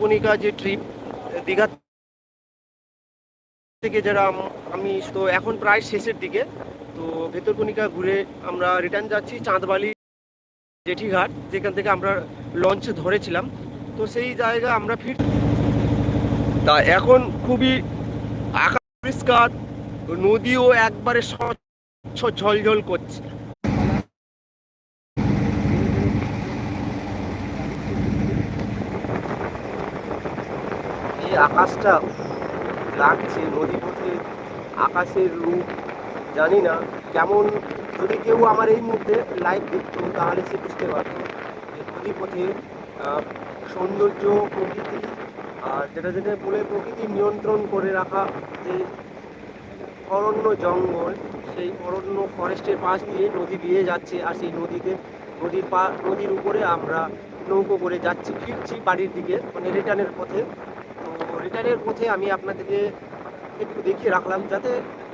কণিকা যে ট্রিপ দীঘা থেকে যারা আমি তো এখন প্রায় শেষের দিকে, তো ভেতরকণিকা ঘুরে আমরা রিটার্ন যাচ্ছি চাঁদবালি জেঠিঘাট, যেখান থেকে আমরা লঞ্চ ধরেছিলাম। তো সেই জায়গা আমরা ফির তা এখন খুবই আকাশ পরিষ্কার, নদীও একবারে স্বচ্ছ ঝলঝল করছে। এই আকাশটা লাগছে নদী পথে আকাশের রূপ। জানি না কেমন, যদি কেউ আমার এই মুহূর্তে লাইভ দেখতো, তাহলে সে বুঝতে পারতো যে নদী পথে সৌন্দর্য, প্রকৃতি আর যেটা যেটা বলে প্রকৃতি নিয়ন্ত্রণ করে রাখা যে অরণ্য জঙ্গল, সেই অরণ্য ফরেস্টের পাশ দিয়ে নদী দিয়ে যাচ্ছে আর সেই নদীতে, নদীর পা, নদীর উপরে আমরা নৌকো করে যাচ্ছি, ফিরছি বাড়ির দিকে মানে রিটার্নের পথে। রিটার্নের পথে আমি আপনাদেরকে একটু দেখিয়ে রাখলাম যাতে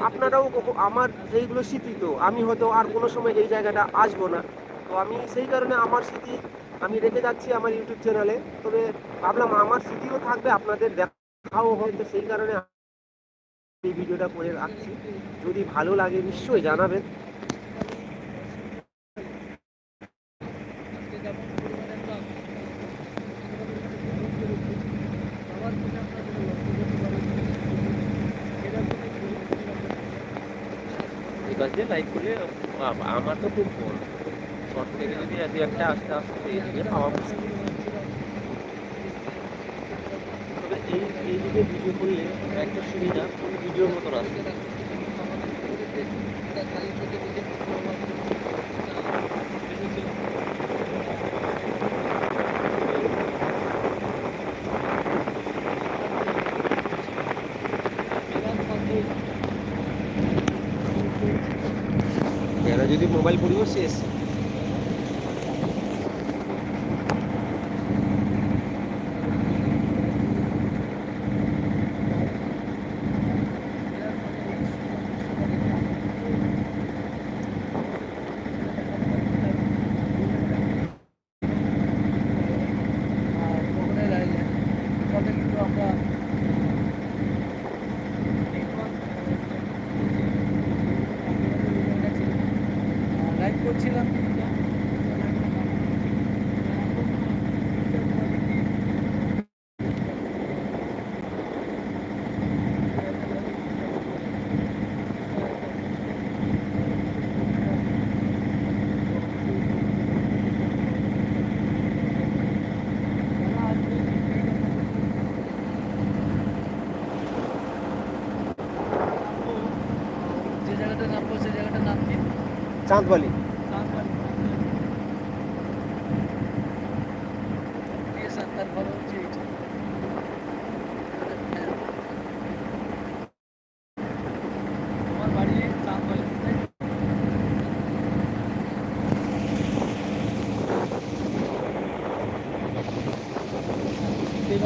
আপনারাও আমার এইগুলো স্মৃতি তো আমি হয়তো আর কোনো সময় এই জায়গাটা আসব না। তো আমি সেই কারণে আমার স্মৃতি আমি রেখে যাচ্ছি আমার ইউটিউব চ্যানেলে। তবে ভাবলাম আমার স্মৃতিও থাকবে, আপনাদের দেখাও হয়তো সেই কারণে এই ভিডিওটা করে রাখছি। যদি ভালো লাগে নিশ্চয়ই জানাবেন। দিয়ে লাইক করে আমার তো খুব বড় শর্ট থেকে যদি দু একটা আস্তে আস্তে এদিকে পাওয়া মুশকিল। তবে এই এই দিকে ভিডিও করলে একটা সুবিধা ভিডিওর মতো আসবে এরা যদি মোবাইল পরিবেশে শেষ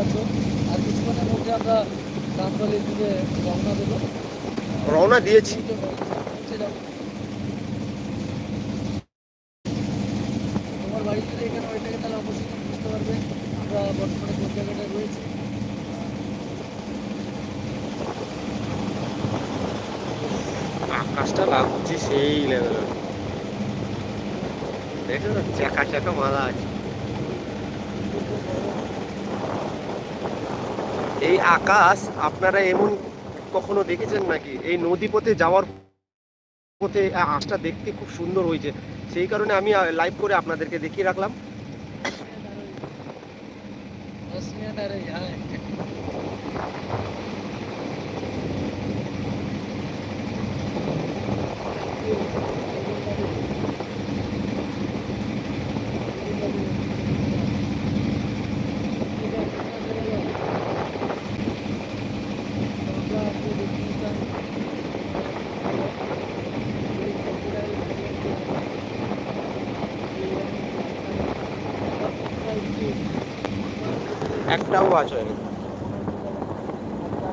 আছে আর কিছুক্ষণের মধ্যে আমরা চাঁদবালির দিকে রওনা দেবো। রওনা দিয়েছি তোমার বাড়ি যদি এখানে হয়ে থাকে তাহলে অবশ্যই তুমি বুঝতে পারবে আমরা আকাশটা লাগছে সেই লেভেল দেখো চাকা চাকা মালা আছে। এই আকাশ, আপনারা এমন কখনো দেখেছেন নাকি? এই নদী পথে যাওয়ার পথে আকাশটা দেখতে খুব সুন্দর হয়েছে। সেই কারণে আমি লাইভ করে আপনাদেরকে দেখিয়ে রাখলাম। दस मिनट आ একটাও আজ হয়ে